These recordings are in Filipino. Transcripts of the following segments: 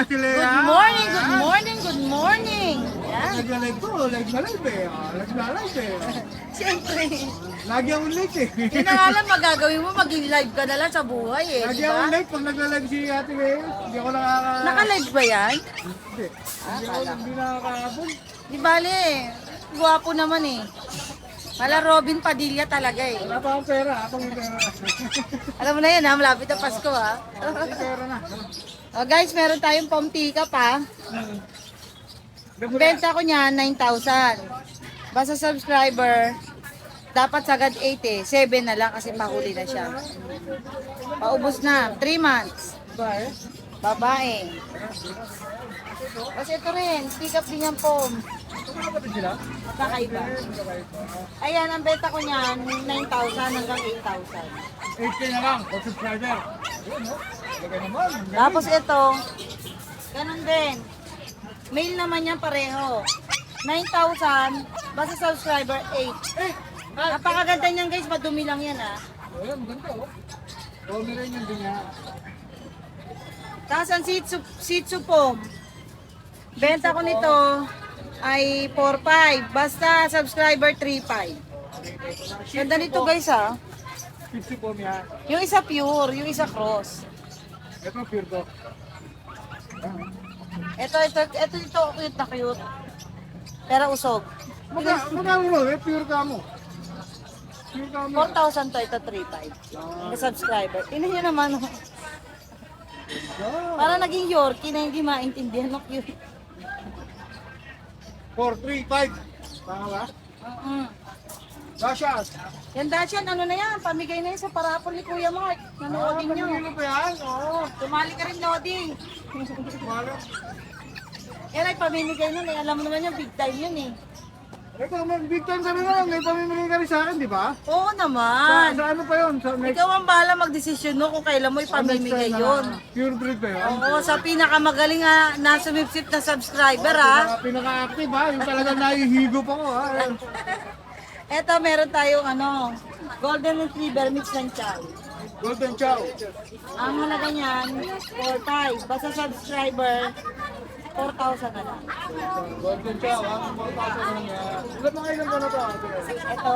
Ate Lea. Good morning, good morning, good morning. Yan. Nag-live ko, live na live eh. Ah, Live na live eh. Siyempre. Lagi akong late eh. Hindi na alam magagawin mo, maging live ka na lang sa buhay eh. Lagi Di ba? akong late pag nagla-live si Ate Lea. Hindi ako nakaka... Naka-live ba yan? Hindi. Hindi ako hindi. Di bale, guwapo naman eh. Mala Robin Padilla talaga eh. Wala pa akong pera. May pera. Alam mo na yan ha, malapit na Pasko ha. May pera na. Oh, guys, meron tayong pamtika pa. Ang benta ko niya, 9,000. Basta subscriber, dapat sagad 8 eh. 7 na lang kasi pahuli na siya. Paubos na. 3 months. Babae. Kasi ito rin, pick up din yung foam. Kapatid sila? Kakaiba. Ayan, ang benta ko niyan, 9,000 hanggang 8,000. 8K na lang. For subscriber. Tapos ito, ganun din. Mail naman yan pareho. 9,000, basta subscriber 8. Eh! Napakaganda niyan guys, madumi lang yan ah. Oh, yan, maganda oh. Tommy rin yung dinya. Tapos ang Tzu Foam. Benta ko nito ay 4,500. Basta subscriber 3,500. Ganda nito guys ah. 50 po niya. Yung isa pure, yung isa cross. Ito pure to. Ito, ito, ito, ito, cute na cute. Pero usog. Magka, magkano mo? Eh, pure ka mo. Pure ka mo. 4,000 to, ito 3,500. Ang subscriber. Tingnan nyo naman. oh. Para naging Yorkie na hindi maintindihan ng cute. 4, 3, 5. Tama ba? Mm-mm. Gracias. Yan Dacian, ano na yan? Pamigay na yan sa parapol ni Kuya Mark. Nanoodin nyo. Ano ba yan? Oo. Tumali ka rin, Lodi. Mara. Yan ay pamimigay nun eh. Alam mo naman yung big time yun eh. Ito, may big time sabi mo lang. May pamimili ka rin sa akin, di ba? Oo Sa, naman. sa ano pa yun? Sa next, Ikaw ang bahala magdesisyon mo kung kailan mo sa ipamimigay yun. Pure breed ba yun? Oo, sa pinakamagaling nga na sumipsip na subscriber ha. Pinaka, pinaka-active ha. Yung talagang nahihigop ako ha. Eto, meron tayong ano, Golden Retriever mix ng chow. Golden Chow. Ang halaga niyan, 4,500. Basta subscriber, 4,000 na lang. Golden Chow ha. Pagpapasok na niya. Ilan mga ilan ba na to? Ito,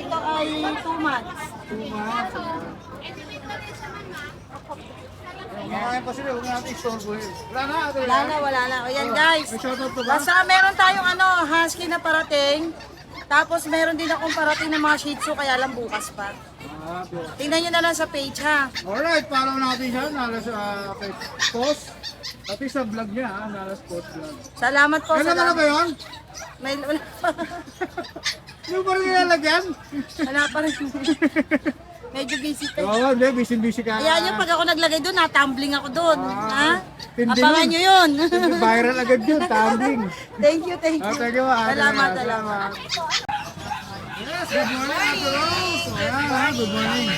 ito ay 2 months. Two months. Kumakain pa sila, huwag natin istorbohin. Wala na, ate. Wala na, wala na. O yan guys. To ba? Basta meron tayong ano, husky na parating. Tapos meron din akong parating ng mga shih tzu, kaya lang bukas pa. Ah. Tingnan nyo na lang sa page ha. Alright, follow natin siya. Nalas sa kay post. Pati sa vlog niya, ha? Nalas post vlog. Salamat po. Ano na salamat. ba yun? May, wala, Hindi mo pa rin nilalagyan? wala pa rin. Medyo busy pa. Oo, hindi. Busy-busy ka. Ayan yung pag ako naglagay doon, na-tumbling ako doon. Ah, ha? tindi Abangan yun. nyo yun. Viral agad yun, tumbling. thank you, thank Ah, you. thank you, ah. Salamat, Salamat. Yes, good morning, Ate. Ayan, ha, good morning.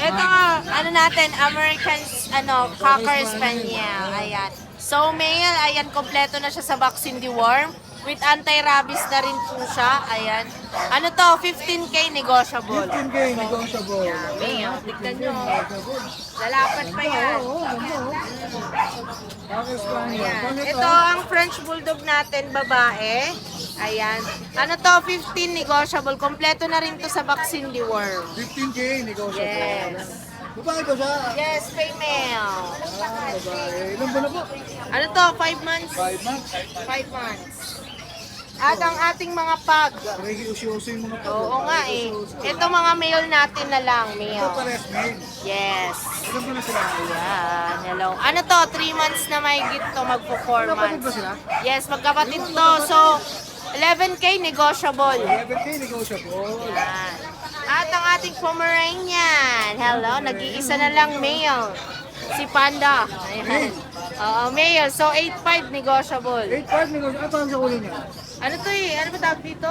Ito, ano natin, American, ano, Cocker Spaniel. Ayan. So, male, ayan, kompleto na siya sa vaccine deworm. With anti-rabies na rin po siya. Ayan. Ano to, 15K negotiable. 15K, negotiable. Male, tignan nyo. Lalapat pa yan. Oh. Cocker Spaniel. Ayan. Ito oh? ang French Bulldog natin, babae. Ayan. Ano to, 15 negotiable. Kompleto na rin to sa vaccine deworm. 15K, negotiable. Yes. Babae ko siya. Yes, female. Ah, babae. Ilan ba na po? Ano to, 5 months? 5 months. 5 months. At ang ating mga pag. Regiusyoso yung mga pag. Oo nga eh. Ito mga male natin na lang, Ito male. pares mail. Yes. Ilan ba na sila? Ayan, hello. Ano to, 3 months na may to, magpo 4 Kapatid ba months. sila? Yes, magkapatid to. So, 11K negotiable. 11K, negotiable. Ayan. At ang ating Pomeranian. Hello, nag-iisa na lang male. Si Panda. Ayan. Oo, male. So, 8.5 negotiable. 8.5 negotiable. Ito ang sa ulo niya. Ano to eh? Ano ba tawag dito?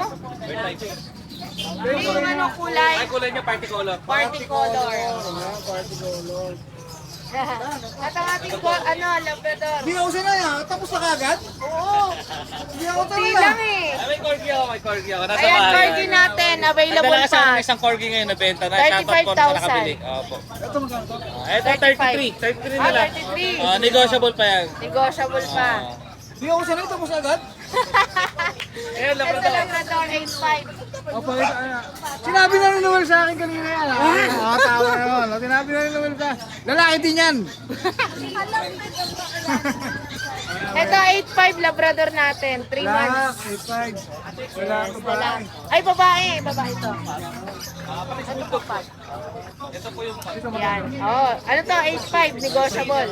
Yung ano kulay? Ay, kulay niya party color. Party color. Party color. At ang ating po, ano, labrador. Hindi ako sila yan. Tapos na kagad? Oo. Hindi ako Hindi talaga. lang eh. Ay, may corgi ako, may corgi ako. Nasa Ayan, bahay. corgi natin. Available Nagdala kasi pa. ng isang corgi ngayon na benta na. Shoutout po sa 35,000. nakabili. Opo. Ito magkano to? Ah, Ito 33. 33 na Ah, lang. 33. Ah, negotiable pa yan. Negotiable pa. Ah. Hindi ako sanay tapos agad. Ayan, Ito Labrador. Labrador 8.5. O, pakita, ah, sinabi na ni Noel sa akin kanina yan. Ah, oh, tama yun. O, Sinabi na ni Noel sa Lalaki din yan. Ito 8.5 Labrador natin. 3 months. Black, 8.5. Wala ka ba? Ay, babae. Babae to. Ano to pa? Yan. Oh, ano to? 8.5. Negotiable.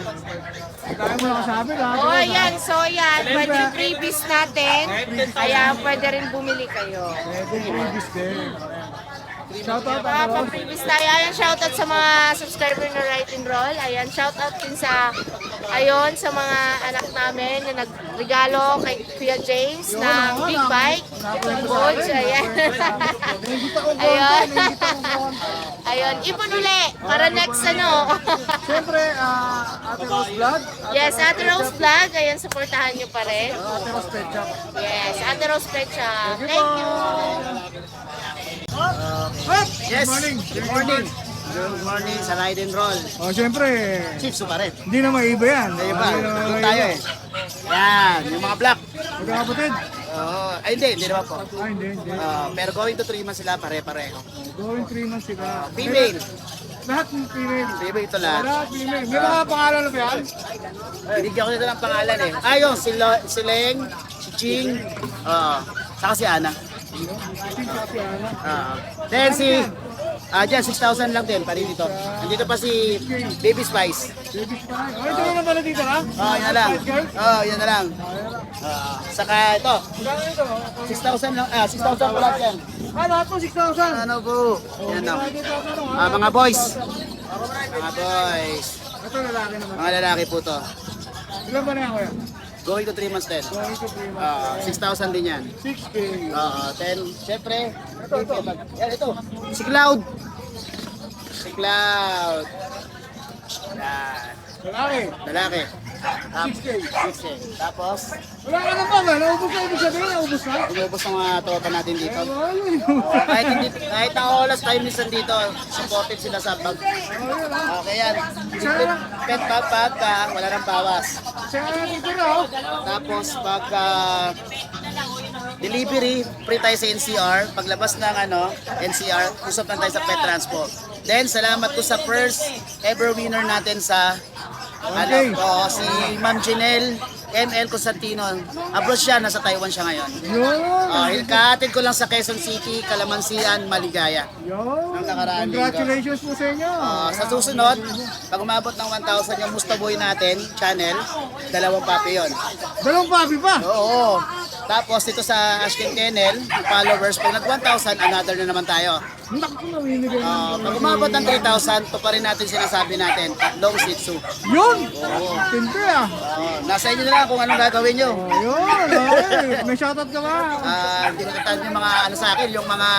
Kaya mo nakasabi ka. Oh, yan. So, yan. Pwede yung freebies natin. Kaya pwede rin bumili kayo. Pwede freebies din. Shoutout ako. pang-freebies tayo. Ayan, shoutout sa mga subscriber na Right and Roll. Ayan, shoutout din sa, ayon, sa mga anak namin na nagregalo kay Kuya James na big bike. Goods, ayan. Ayun. Ayun, ipon uli para next ano. Siyempre, ah, Ate Rose Vlog. yes, Ate Rose Vlog. Ayan, supportahan nyo pa rin. Ate Rose Pet Shop. Yes, Ate Rose Pet Shop. Thank you. Yes. Good morning. Good morning. Good morning sa Ride and Roll. O, siyempre, Chiefs pa rin. hindi na maiba yan. Ba? Hindi na Doon tayo eh. Yan, yung mga black. Magkakapatid? Oo. ay hindi, hindi naman po. Ah, hindi, hindi. Ah, pero going to 3 months sila pare-pareho. Going 3 months sila. Female. Lahat ng female. Female ito lahat. Lahat female. May mga pangalan na ba yan? Binigyan ko nito ng pangalan eh. Ayun, si, Lo, si Leng, si Ching, oo. saka si Ana. Ana. Oo. Then si, ah dyan, 6,000 lang din, pari dito. Nandito pa si Baby Spice. Baby Spy. Oh, ito na pala dito ha? Oo, yan na lang. Oo, yan na lang. Oo. saka ito, Magkano ito? 6,000 lang, ah, 6,000 po lahat yan. Ah, lahat po 6,000. Ano po? Yan ano, ha? Ah, mga boys. Mga boys. Ito lalaki naman. Mga lalaki po to. Ilan ba na yan kuya? Going to 3 months din. Going to 3 months. Ah, 6,000 din yan. 6K. Oo, 10. Siyempre, ito, ito. Yan, ito. Si Cloud. Si Cloud. Yan. Lalaki. Lalaki. Tap- 6K. 6K. Tapos, Wala ka na ba? Naubos na ibig sabihin. Naubos na. inubos ng mga tropa natin dito. Oh, yun. Oh, kahit hindi, kahit na oras tayo minsan dito, supported sila sa bag. Oh, ha. Okay yan. Pet bag bag ka, wala nang bawas. Tapos pagka delivery, free tayo sa NCR. Paglabas ng ano, NCR, usap lang tayo sa pet transport. Then salamat ko sa first ever winner natin sa Okay. ano ko, si Ma'am Janelle ML Constantino. Abroad siya, nasa Taiwan siya ngayon. Yun. Uh, kaatid ko lang sa Quezon City, Kalamansian, Maligaya. Yun. Ang nakaraan linggo. Congratulations po sa inyo. Ah, sa susunod, pag umabot ng 1,000 yung Mustaboy natin, channel, dalawang papi yun. Dalawang papi pa. Oo. Tapos dito sa Ashken Kennel, followers, pag nag 1,000, another na naman tayo. Ah, pag umabot ng 3,000, to pa rin natin sinasabi natin, long Shih Tzu. Yun. Tindi ah. Ah, nasa inyo na lang kung anong gagawin nyo. Oh, yun. Okay. May shoutout ka ba? Ah, hindi ko tatandaan yung mga ano sa akin, yung mga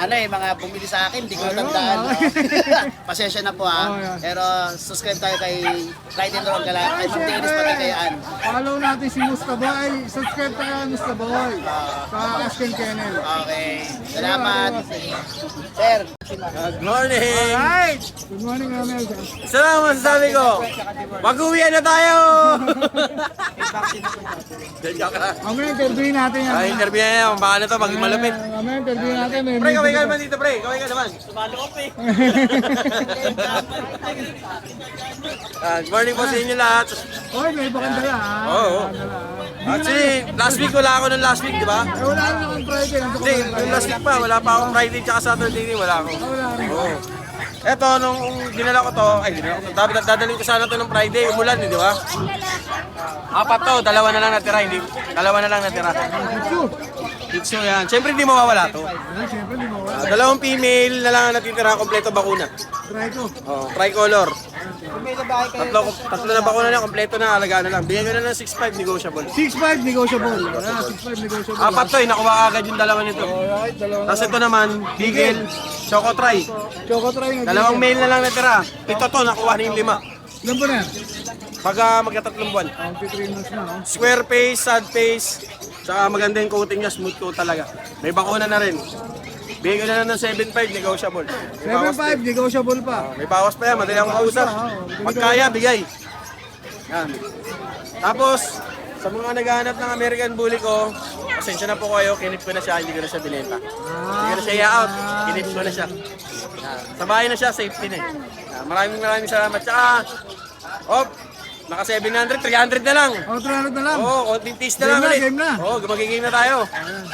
ano eh, mga bumili sa akin, hindi ko natandaan. Pasensya na po Oh, ha. yeah. Pero subscribe tayo kay Ride and Roll Gala, kay Ma'am Dennis pati kay Ann. Follow natin si Mustaboy. Subscribe tayo kay Mustaboy. Sa Asken Kennel. Okay. Salamat. Sir. Good morning! Alright. Good morning, Ramel. Isa lang ang masasabi ko. Mag-uwian na tayo! Mamaya interviewin natin yan. Ah, interview na yan. Baka na to, maging malapit. Mamaya interviewin natin. May Pre, kaway ka naman dito, pre. Kaway ka naman. Sumalo ko, pre. Ah, good morning po sa inyo lahat. Oy, may ibang dala ha. Oo, oo. Actually, last week wala ako nung last week, di ba? Eh, wala rin akong Friday. Nandun ko Hindi, lang yung last week pa, wala pa akong Friday tsaka Saturday din, wala ako. Wala rin. Oo. Eto, nung dinala ko to, ay dinala ko to, dapat dadalhin ko sana to ng Friday, umulan eh, di ba? Apat to, dalawa na lang natira, hindi, dalawa na lang natira. Ito. So yan, syempre hindi mawawala to. Siyempre, di mo. Ah, dalawang female na lang ang natitira, kompleto bakuna. Try ko. Oh, tricolor. Tatlo, tatlo na bakuna na, kompleto na, alagaan na lang. Bigyan ko na ng 6.5 negotiable. 6.5 negotiable. Ayan, 6.5 negotiable. Apat to eh, nakuha agad yung dalawa nito. Alright, dalawa. Tapos ito naman, Beagle, Choco Try. Choco try na. Dalawang male na lang natira. Ito to, nakuha na yung lima. Ilan ba na? Pag uh, magkatatlong buwan. Ang 3 months na. oh. Square face, sad face, Saka maganda yung coating niya, smooth coat talaga. May bakuna na rin. Bigay ko na lang ng 7.5, negotiable. May bawas, 7.5, negotiable pa. may bawas pa yan, madali akong kausap. Pag kaya, bigay. Yan. Tapos, sa mga naghahanap ng American Bully ko, pasensya na po kayo, kinip ko na siya, hindi ko na siya binenta. Hindi ko na siya i-out, kinip ko na siya. Sa bahay na siya, safety na eh. Maraming maraming salamat. Tsaka, oh, naka 700, 300 na lang. O, 300 na lang. Oo, oh, konting taste na Game lang na, ulit. game na. Oo, oh, magiging na tayo.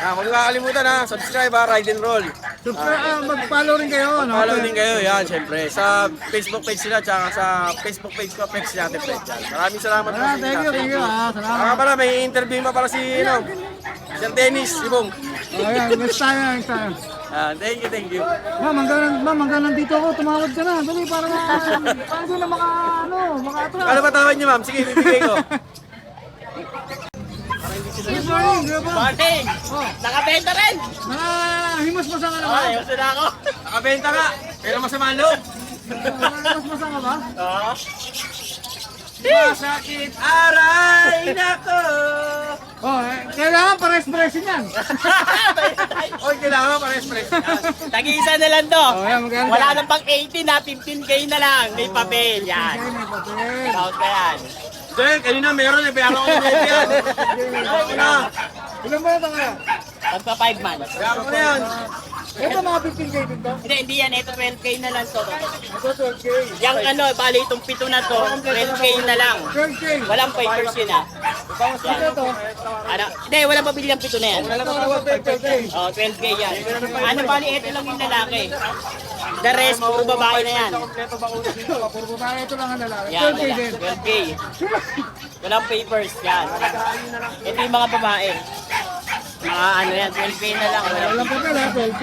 Ah, huwag kakalimutan ha, subscribe ha, ride and roll. Subscribe, ah, mag-follow rin kayo. No? Follow din kayo, yan, syempre. Sa Facebook page sila, tsaka sa Facebook page ko, Pex Yate Fred. Yan. Maraming salamat po Ah, thank you, thank you. Ah, salamat. pala, may interview pa para si, ano, Sir Dennis, si Bong. O, yan, next time, next time. Ah, thank you, thank you. Ma'am, hanggang, ma'am, hanggang nandito ako, tumawag ka na. Dali, para na, para doon na maka, ano, maka-atras. Ano ba tawag niyo, ma'am? Sige, bibigay ko. Good morning, good morning. Oh, Nakabenta rin! nakahimas-masa ka na ba? Ayos na ako. Nakabenta ka, pero masama ang loob. Nakahimas-masa ka ba? Oo. Masakit aray nako. Oh, eh, kailangan pares-paresin yan. Oy, kailangan pa express. Tag-isa na lang to. Oh, yan, magkano Wala yan? nang pang 80 na, 15k na lang. May papel. Yan. Ay, may papel. Count ka yan. Sir, kanina meron eh, bayaran ko na yan. Na. Ilan ba kaya? Pagka 5 months. Ko na yan. Ito mga 15k din to. Hindi, hindi yan. Ito 12k na lang to. Ito 12k. Yung ano, bali itong pito na to, 12k na lang. 12k. Walang papers yun ah. Ito to. Ano? Hindi, walang pabili ng pito na yan. Ito, 12k. Oh, 12k yan. Ano bali, ito lang yung lalaki. The rest, puro babae na yan. Puro babae, ito lang ang lalaki. Yan, 12k din. 12k. Walang papers, yan. Ito yung mga babae. Mga ano yan, 12k na lang. Walang papel ha, 12k.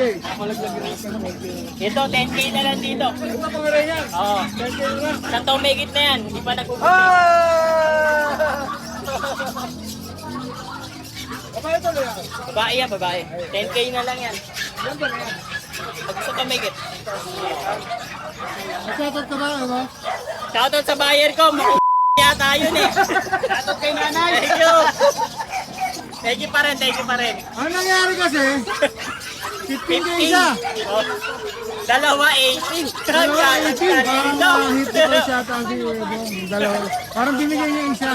Ito, 10k na lang dito. Ito pa rin yan. Oo. 12k na lang. Taong may na yan, hindi pa nagpupunti. Babae ito lang. Babae yan, babae. 10k na lang yan. Yan ba na yan? Pag gusto ka may Nagsatot ka ba, ano? Shoutout sa buyer ko, mga yata yun eh. Shoutout kay nanay. Thank you. Thank you pa rin, thank you pa rin. Ang nangyari kasi, 15k isa. Oh, dalawa 18. Dalawa 18. Parang hit ko siya ata si. Dalawa. Parang binigay niya isa.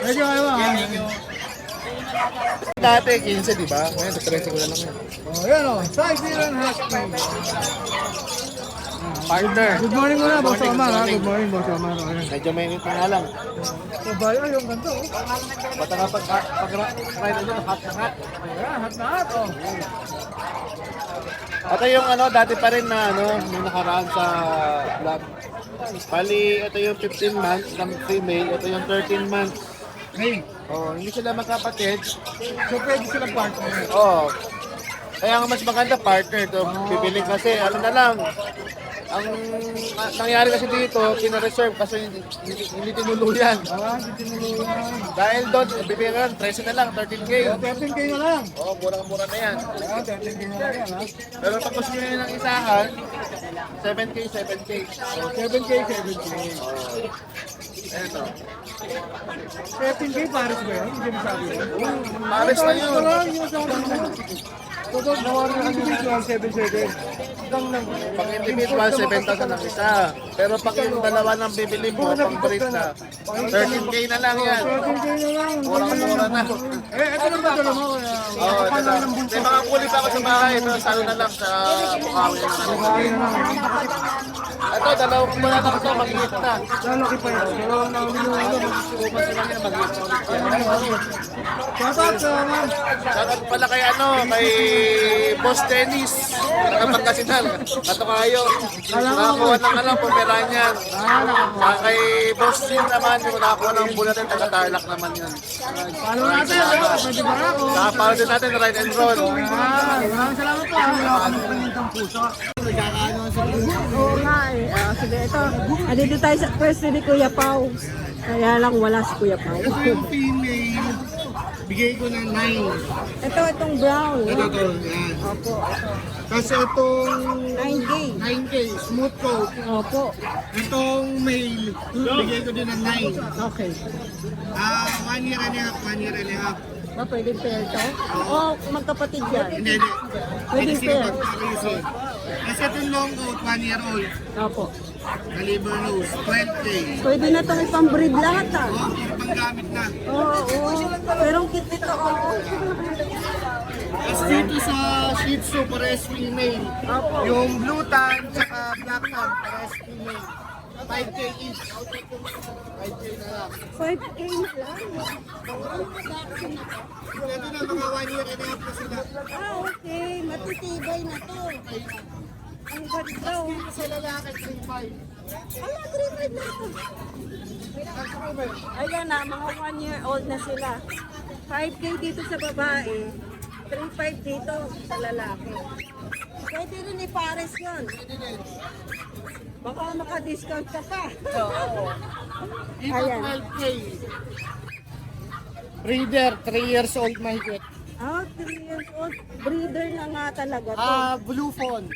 Medyo kayo ah. Dati 15, di ba? Ngayon, sa 13 ko na lang. Oh, yan oh. Size zero and half. Partner. Good morning muna, Boss Omar ha. Good morning, Boss Omar. Oh, yan. Medyo mainit na nga lang. Babae, ay, yung ganito. oh. Bata nga pag, pag ride na hot na hot. Ayan, hat na hat. Oh. Ito yung ano, dati pa rin na ano, nung nakaraan sa vlog. Bali, ito yung 15 months ng female, ito yung 13 months. Hey, Oh, hindi sila magkapatid. so pwede sila partner. Oh. Kaya nga mas maganda partner to. Bibili kasi ano na lang. Ang ah, nangyari kasi dito, pina-reserve kasi hindi, hindi, hindi tinuluyan. Ah, hindi tinulungan. Dahil doon, bibigyan 13 na lang, 13K. Oh, 13k na lang. Oh, murang-mura na yan. Ah, 13k na lang yan ha. Pero pag gusto nyo ng isahan, 7K, 7K. Oh, 7k, 7k. Eto. 13k pares ba yun? Hindi mo sabi yun. Pares na yun. Lang, yung sa Ito, nawari na individual, 7-7. Hanggang lang. Pag individual, 7,000 ang isa. Pero pag yung dalawa ng bibili mo, pang breed na, 13K na lang yan. 13k na lang. Murang-mura na. Eh, ito lang ba dala mo? Oo, oh, ito lang. May mga kulit ako sa bahay, pero sa ano na lang, sa Bukawi na lang. Na. Ito, dalawang buwan na ito, mag-iit na. Lalaki pa yun. Dalawang na ulit yung ano. Sukupan sila niya, mag-iit na ulit. Shout out sa. Shoutout pala kay ano, kay Boss Dennis. Nakapagkasinal. Ato kayo. Nakakuha ng. Ah, nakakuha. Saka kay Boss Jim naman, yung nakakuha ng bulletin, taga-tarlac naman yun. Follow natin. Pwede ba ako? Para din natin, ride and roll. Ah, maraming salamat po. ah. Wala akong pangintang puso. Nagkakaano sa Oo nga eh. Ah, sige, ito. Andito tayo sa pwesto ni Kuya Pau. Kaya lang wala si Kuya Pau. Ito. Bigay ko ng 9. Ito, itong brown. Ito to. Yan. Opo. Tapos itong 9K. 9K, smooth coat. Opo. Itong male, bigay ko din ng 9. Okay. Ah, one year and a half, one year and a half. Ba, pwede pair to? O, magkapatid yan. Hindi, hindi. Pwede pair. Tapos itong long coat, one year old. Opo. Caliber nose, 12K. Pwede na itong ipang-breed lahat ah. Oh, puro panggamit na. Oo, oo. Pero ang cute nito, oo. Tapos dito sa Shih Tzu, pares female. Opo. Yung blue tan, tsaka black tan, pares female. 5K each. 5K na lang. 5K na lang. Ito na, mga one year and a half na sila. Ah, okay. Matitibay na to. Ang ganda oh. Sa lalaki, 3.5. Ala, green na to. Ayan na, mga 1 year old na sila. 5K dito sa babae. 3.5 dito sa lalaki. Pwede rin i-pares yun. Baka maka-discount ka pa. Dito, Ayan. 12K. Breeder, 3 years old mahigit. Ah, 3 years old. Breeder na nga talaga to. Ah, blue fawn.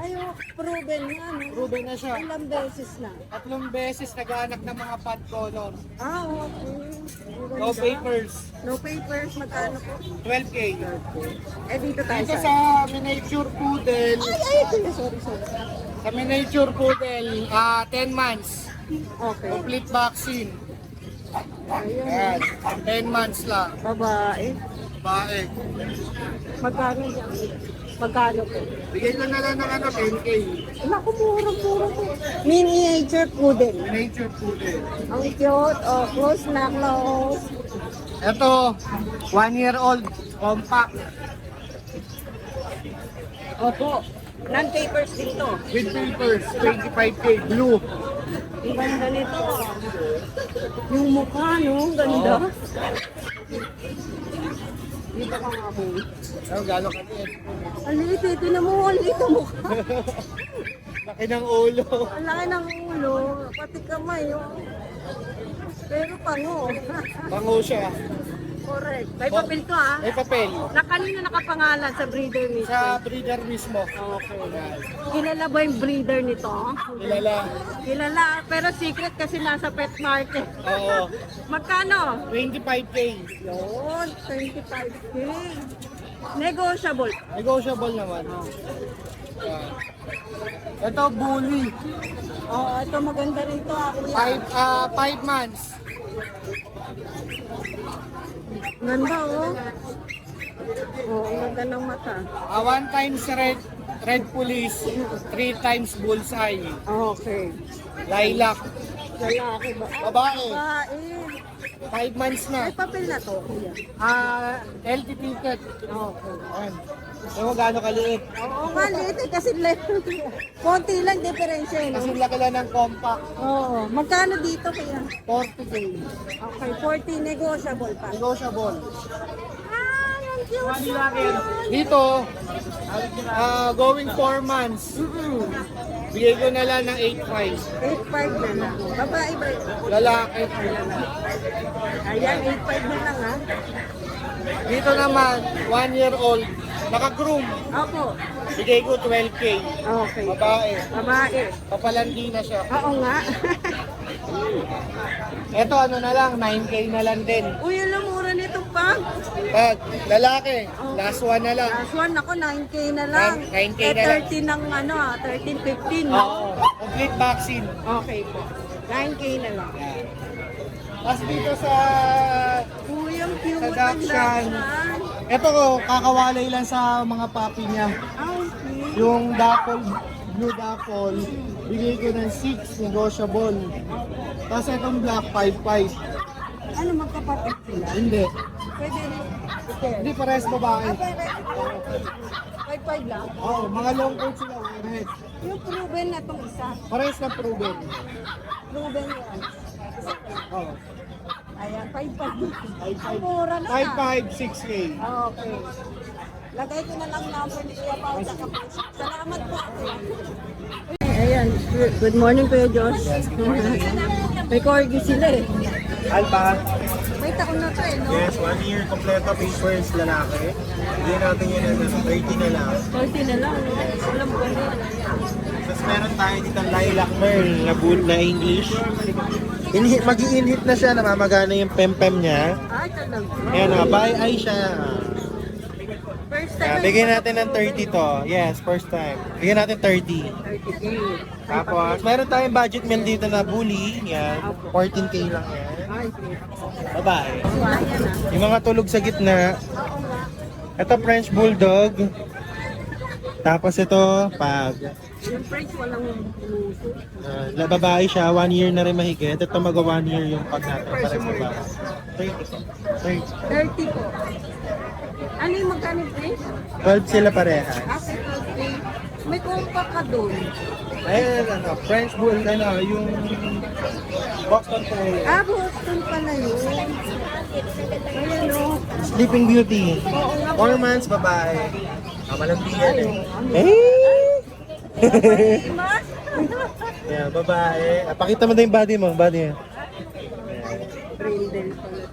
Ay, oh, proven nga, no? Proven na siya. Ilang beses na. Tatlong beses nag-aanak ng mga pad color. Ah, okay. No ganda. papers. No papers, magkano po? 12K. Eh, dito tayo Dito sa... sa miniature poodle, Ay, ay, kuya, sorry, sorry. sa miniature poodle, ah 10 months. Okay. Complete vaccine. Ayun. Ayan, 10 months lang. Babae. Bae. Magkano yan? Magkano po? Bigay ko na lang ng ano, 10K. Naku, murang-mura po. Miniature poodle. Miniature poodle. Ang cute. Oh, close na close. Ito, 1 year old, compact, Opo. Non-papers dito. with papers, 25K, blue. Ang ganda nito. Yung mukha, no? Ang ganda. Dito ka nga po. Ano, gano'ng kaliit? Ang liit eh. Tinan mo, ang liit ang mukha. Laki ng ulo. Ang laki ng ulo. Pati kamay, oh. Pero pango. Bango siya. Correct. May papel to, ah. May papel. Na kanino nakapangalan sa breeder nito? Sa breeder mismo. Okay. Kilala ba yung breeder nito? Kilala. Kilala, pero secret kasi nasa pet market. Oo. Magkano? 25K. Yun, 25K. Negotiable. Negotiable naman. Yan. Ito, bully. Oo, ito maganda rin to, ah. Five, ah, five months. Ganda, oh. Oo, ang ganda ng mata. Ah, one times red, red police, three times bullseye. Okay. Lilac. Lalaki ba? Ah, Babae. babae. Five months na. May papel na to, kuya. Ah, LT ticket. Okay. Ayan. Ewan mo gaano kaliit. Oo nga, liit eh, kasi le- konti lang diferensya, eh, no? Kasi laki lang ng compact. Oo. Magkano dito, kuya? 40K. Okay, 40 negotiable pa. Negotiable. Ah, ang cute. Dito, ah, going 4 months. Mm-mm. Bigay ko na lang ng 8.5. 8.5 na lang. Babae ba? ito? Lalaki. Ayan, 8.5 na lang ha. Dito naman, 1 year old. Naka-groom. Opo. Bigay ko 12K. Okay. Babae. Babae. Papalandi na siya. Oo nga. Ito ano na lang, 9K na lang din. Uy, alam mura nito pa. Pag lalaki, last one na lang. Last one ako, 9K na lang. 9K eh, na lang. 13 ng ano ah, 13, 15. no? Oo. Complete vaccine. Okay po. 9K na lang. Tapos dito sa... Uy, ang cute. Sa. Dachshund. Ito ko, kakawalay lang sa mga papi niya. Yung dapple, blue dapple, bigay ko ng 6, negotiable. Tapos itong black, 5-5. Ano magkapatid sila? Hindi. Pwede rin. Okay. Hindi pares babae. Ah, pwede. 5-5 lang. Oo, mga long coat sila, red. Yung proven na itong isa. Pares na proven. Proven yan. Oo. Ayan, 5-5. 5-5. Ang mura na. 5-5, 6K. Okay. Lagay ko na lang number ni Kuya Pao sa. Salamat po. Ayan, good morning Kuya Josh. May corgi sila eh. Alba. May ko na to eh, no? Yes, one year kompleto papers lalaki. Bigyan natin yan ng 30 na lang. 30 na lang. Alam ko na. Tapos meron tayo dito lilac merl na na English. Inhit, mag-i-inhit na siya, namamagana yung pempem niya. Ay, talaga. Ayan na, by eye siya. First Ah, time. bigyan natin ng 30 to. Yes, first time. Bigyan natin 30. 30K. Tapos, meron tayong budget meal dito na bully. Yan, 14k lang yan. Ah. Yung mga tulog sa gitna. Ito French Bulldog. Tapos ito, pag. Yung price walang puso. Uh, na babae siya, one year na rin mahigit. Ito mag one year yung pag natin para sa babae. 30. 30 po. Ano yung magkano price? 12 sila parehas. After 30, may compact ka doon. Ayun, ano, French Bull, ano, yung Boston Terrier. Ah, Boston pala yun. Ayan o. Sleeping Beauty. Oo nga. 4 months, babae. Ah, malandi yan eh. Eh! Yan, babae. Ah, pakita mo din yung body mo, body mo.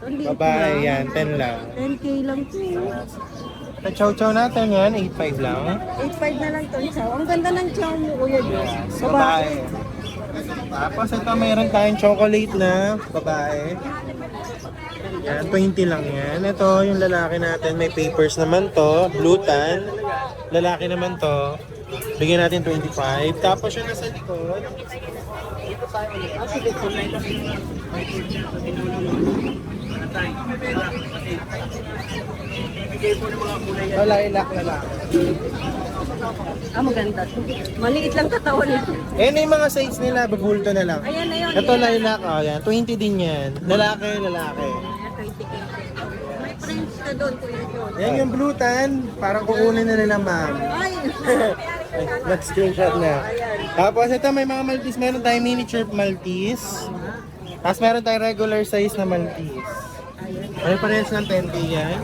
Babae yan, 10 lang. 10k lang to. Sa chow chow natin yan, 8.5 lang. 8.5 na lang to. Chow. Ang ganda ng chow mo, Kuya Diyos. Babae. Tapos ito mayroon tayong chocolate na babae. Yan, 20 lang yan. Ito yung lalaki natin, may papers naman to, blue tan. Lalaki naman to. Bigyan natin 25. Tapos yung nasa likod, Ah, sige, kulay lang. Ito, lilac lalaki. Ah, maganda to. Maliit lang katawan nito. Eh, na yung mga size nila, babulto na lang. Ayan na yun. Ito lilac, oh, yan. 20 din yan. Lalaki, lalaki. Ayan, 20k. May prints ka doon, Kuya Diyos. Yan yung blue tan, parang kukunin na nila ma'am. Ay! Nag-screenshot na. Tapos ito may mga Maltese, meron tayong miniature Maltese. Tapos meron tayong regular size na Maltese. May parehas ng 10k yan.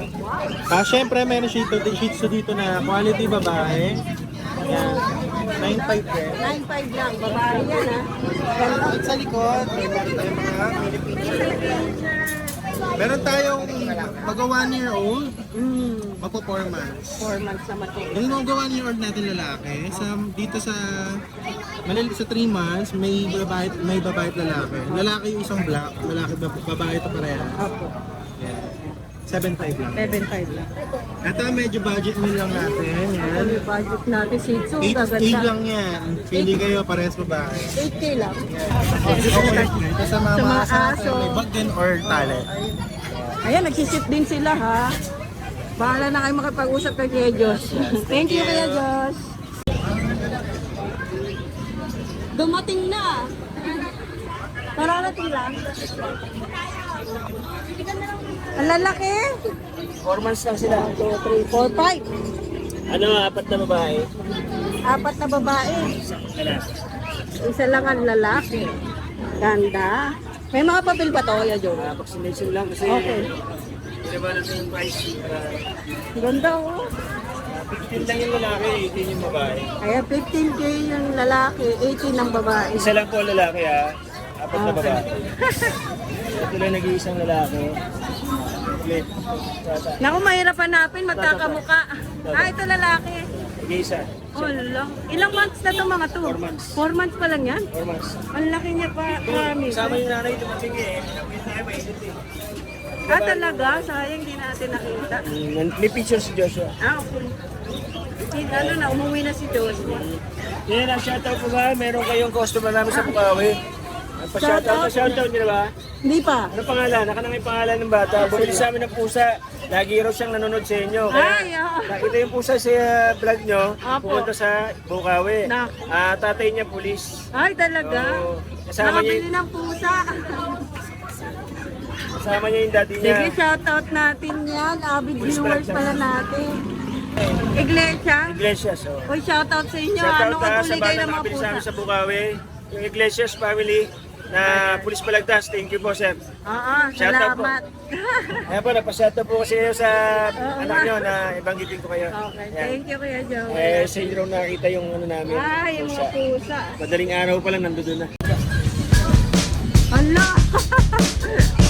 Ah, syempre meron shih tzu, shih tzu dito na quality babae. Yan. 9.5 din. 9.5 lang, babae yan ha. At sa likod, meron tayong mga mini picture. Meron tayong mag 1 year old, Mm, magpo 4 months. 4 months naman to. Yung mga 1 year old natin lalaki, sa dito sa Manila sa 3 months, may babae may babae at lalaki. Lalaki yung isang black, lalaki bab- babae ito pareha. Opo, Yan. 7.5 lang. 7.5 lang. Ito medyo budget meal lang natin. Yan. Yung budget natin? Shih Tzu, 8 gaganda. lang yan. Pili kayo parehas babae. 8K lang. Ito sa mga Sa mga aso, aso. may bag din or tali. Ayan, nagsisip din sila ha. Bahala na kayo makipag-usap kay Kuya Diyos. Thank you, Kuya Diyos. Dumating na. Nararating lang. Ang lalaki. 4 months lang sila. 2, 3, 4, 5. Ano, apat na babae. Apat na babae. Isa lang ang lalaki. Ganda. May mga papel ba to, Kuya Diyos? Vaccination lang kasi Okay. Diba natin yung price? Ganda oh. 15 lang yung lalaki, 18 yung babae. Kaya 15K yung lalaki, 18 ang babae. Isa lang po lalaki ha. Apat na babae. Ito lang nag-iisang lalaki. Split. Naku, mahirap hanapin, magkakamuka. Ah, ito lalaki. Nag-iisa. Oh, lang. Ilang months na to mga to? 4 months. 4 months pa lang yan? 4 months. Ang laki niya pa, promise. Kasama yung nanay dumating eh. Eh. Ah, talaga? Sayang di natin nakita. Mm, May picture si Joshua. Ah, okay. Ano na, umuwi na si Joshua. Yan ang shoutout po ba? Meron kayong customer namin sa Bukawi. Ang pa-shoutout, pa-shoutout nyo na ba? Hindi pa. Ano pangalan? Naka na yung pangalan ng bata. Bumili sa amin ng pusa. Lagi raw siyang nanonood sa inyo. Kaya Ay, oo. nakita yung pusa sa uh, vlog nyo. Apo. Pupunta sa Bukawi. Nak. Ah, tatay niya pulis. Ay, talaga? Oo. Kasama niya, Nakabili ng pusa. kasama niya yung daddy niya. Sige, shoutout natin yan. Avid viewers pala natin. Iglesia. Iglesias. Oh. Uy, shoutout sa inyo. Shoutout Ano ah, ang sa tuloy kayo bata ng mga nakabili sa pusa? amin sa Bukawi. Yung Iglesias family na Pulis Balagtas. Thank you po, sir. Oo, Shoutout po. salamat. Ayan po, napashoutout po kasi kayo sa anak nyo na ibanggitin ko kayo. okay, Ayan. thank you Kuya Joe. Eh, sa inyo raw nakita yung ano namin. Ay, yung mga pusa. Madaling araw pa lang nandoon na. Hala!